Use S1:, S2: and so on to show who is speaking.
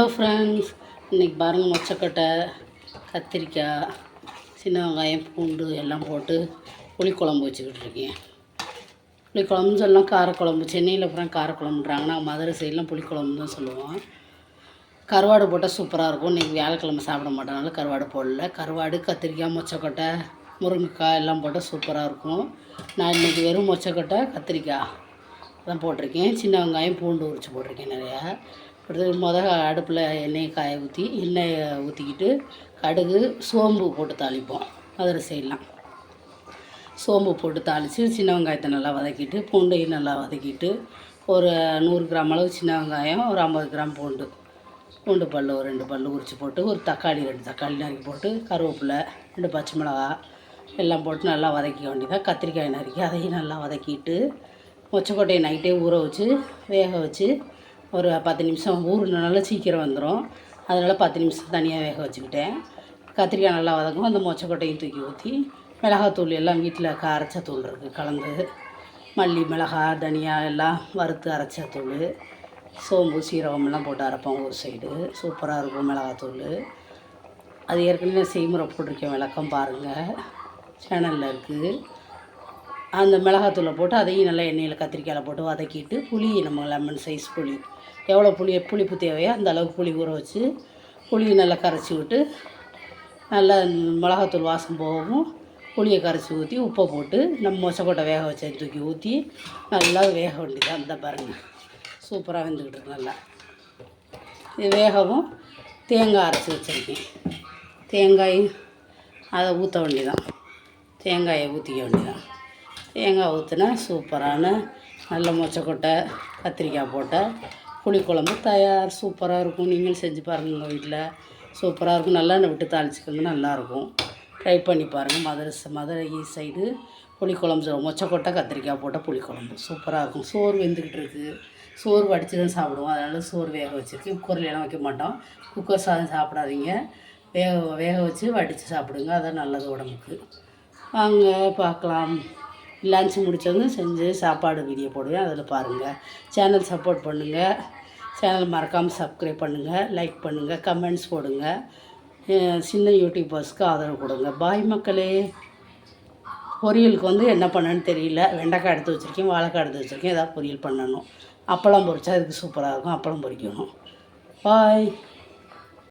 S1: Hello friends இன்றைக்கி பாருங்கள் மொச்சக்கொட்டை கத்திரிக்காய் சின்ன வெங்காயம் பூண்டு எல்லாம் போட்டு புளிக்குழம்பு வச்சுக்கிட்டு இருக்கேன். புளிக்குழம்புன்னு சொல்லலாம் காரக்குழம்பு. சென்னையில் அப்புறம் காரக்குழம்புன்றாங்கன்னா மதுரை சைடெலாம் புளிக்குழம்பு தான் சொல்லுவோம். கருவாடு போட்டால் சூப்பராக இருக்கும். இன்றைக்கி வியாழக்கிழமை சாப்பிட மாட்டனால கருவாடு போடல. கருவாடு கத்திரிக்காய் மொச்சக்கொட்டை முருங்கைக்காய் எல்லாம் போட்டால் சூப்பராக இருக்கும். நான் இன்றைக்கி வெறும் மொச்சக்கொட்டை கத்திரிக்காய் தான் போட்டிருக்கேன். சின்ன வெங்காயம் பூண்டு உரித்து போட்டிருக்கேன் நிறையா. அடுத்தது முதல் அடுப்பில் எண்ணெயை காய ஊற்றி எண்ணெயை ஊற்றிக்கிட்டு கடுகு சோம்பு போட்டு தாளிப்போம் அதில் செய்யலாம் சோம்பு போட்டு தாளித்து சின்ன வெங்காயத்தை நல்லா வதக்கிட்டு பூண்டையும் நல்லா வதக்கிட்டு ஒரு நூறு கிராம் அளவு சின்ன வெங்காயம் ஒரு ஐம்பது கிராம் பூண்டு. பூண்டு பல் ஒரு ரெண்டு பல் உரித்து போட்டு ஒரு தக்காளி ரெண்டு தக்காளி நறுக்கி போட்டு கருவேப்பிலை ரெண்டு பச்சை மிளகா எல்லாம் போட்டு நல்லா வதக்கிக்க வேண்டியதாக கத்திரிக்காய் நறுக்கி அதையும் நல்லா வதக்கிட்டு மொச்சக்கொட்டையை நைட்டே ஊற வச்சு வேக வச்சு ஒரு பத்து நிமிஷம் ஊறுனால சீக்கிரம் வந்துடும் அதனால் பத்து நிமிஷம் தனியாக வேக வச்சுக்கிட்டேன். கத்திரிக்காய் நல்லா வதக்கும் அந்த மொச்சக்கொட்டையும் தூக்கி ஊற்றி மிளகாத்தூள் எல்லாம் வீட்டில் அரைச்ச தூள் இருக்குது கலந்து. மல்லி மிளகா தனியா எல்லாம் வறுத்து அரைச்ச தூள். சோம்பு சீரகம் எல்லாம் போட்டு அரைப்போம் ஒரு சைடு சூப்பராக இருக்கும் மிளகாத்தூள் அது ஏற்கனவே செய்முறை போட்டிருக்கேன் விளக்கம் பாருங்கள் சேனலில் இருக்குது அந்த மிளகாத்தூளை போட்டு அதையும் நல்லா எண்ணெயில் கத்திரிக்காயில் போட்டு வதக்கிட்டு புளி நம்ம லெமன் சைஸ் புளி. எவ்வளோ புளி புளிப்பு தேவையோ அந்த அளவுக்கு புளி ஊற வச்சு புளியை நல்லா கரைச்சி விட்டு நல்லா மிளகாத்தூள் வாசம் போகவும் புளியை கரைச்சி ஊற்றி உப்பை போட்டு நம்ம மொச்சக்கொட்டை வேக வச்சு தூக்கி ஊற்றி நல்லா வேக வேண்டியதாக இருந்தால் பாருங்கள் சூப்பராக வெந்துக்கிட்டு இருக்கு நல்லா. இது வேகவும் தேங்காய் அரைச்சி வச்சுருக்கேன். தேங்காய் அதை ஊற்ற வேண்டியதான் தேங்காயை ஊற்றிக்க வேண்டியதான் தேங்காய் ஊற்றினா சூப்பரான நல்ல மொச்சக்கொட்டை கத்திரிக்காய் போட்ட புளிக்குழம்பு தயார் சூப்பராக இருக்கும். நீங்களும் செஞ்சு பாருங்கள் உங்கள் வீட்டில் சூப்பராக இருக்கும். நல்லெண்ணெய் விட்டு தாளிச்சிக்கோங்க நல்லாயிருக்கும் ட்ரை பண்ணி பாருங்கள் மதுரை மதுரை மதுரை சைடு புளிக்குழம்பு சொல்லுவோம் மொச்சக்கொட்டை கத்திரிக்காய் போட்டால் புளிக்குழம்பு. சூப்பராக இருக்கும். சோறு வெந்துக்கிட்டு இருக்குது சோறு வடித்து தான் சாப்பிடுவோம். அதனால் சோறு வேக வச்சுருக்கு குக்கர்லாம் வைக்க மாட்டோம். குக்கர் சாதம் சாப்பிடாதீங்க. வேக வேக வச்சு வடித்து சாப்பிடுங்க. அதான் நல்லது உடம்புக்கு. வாங்க பார்க்கலாம். லஞ்ச் முடித்ததும் செஞ்சு சாப்பாடு வீடியோ போடுவேன். அதில் பாருங்கள் சேனல் சப்போர்ட் பண்ணுங்கள் சேனல் மறக்காமல் சப்ஸ்கிரைப் பண்ணுங்கள் லைக் பண்ணுங்கள் கமெண்ட்ஸ் போடுங்க. சின்ன யூடியூபர்ஸ்க்கு ஆதரவு கொடுங்க. பாய் மக்களே. பொரியலுக்கு வந்து என்ன பண்ணணும்னு தெரியல. வெண்டைக்காய் எடுத்து வச்சுருக்கேன். வாழைக்காய் எடுத்து வச்சுருக்கேன். ஏதாவது பொரியல் பண்ணணும். அப்பளம் பொரிச்சா அதுக்கு சூப்பராக இருக்கும். அப்பளம் பொரிக்கணும். பாய்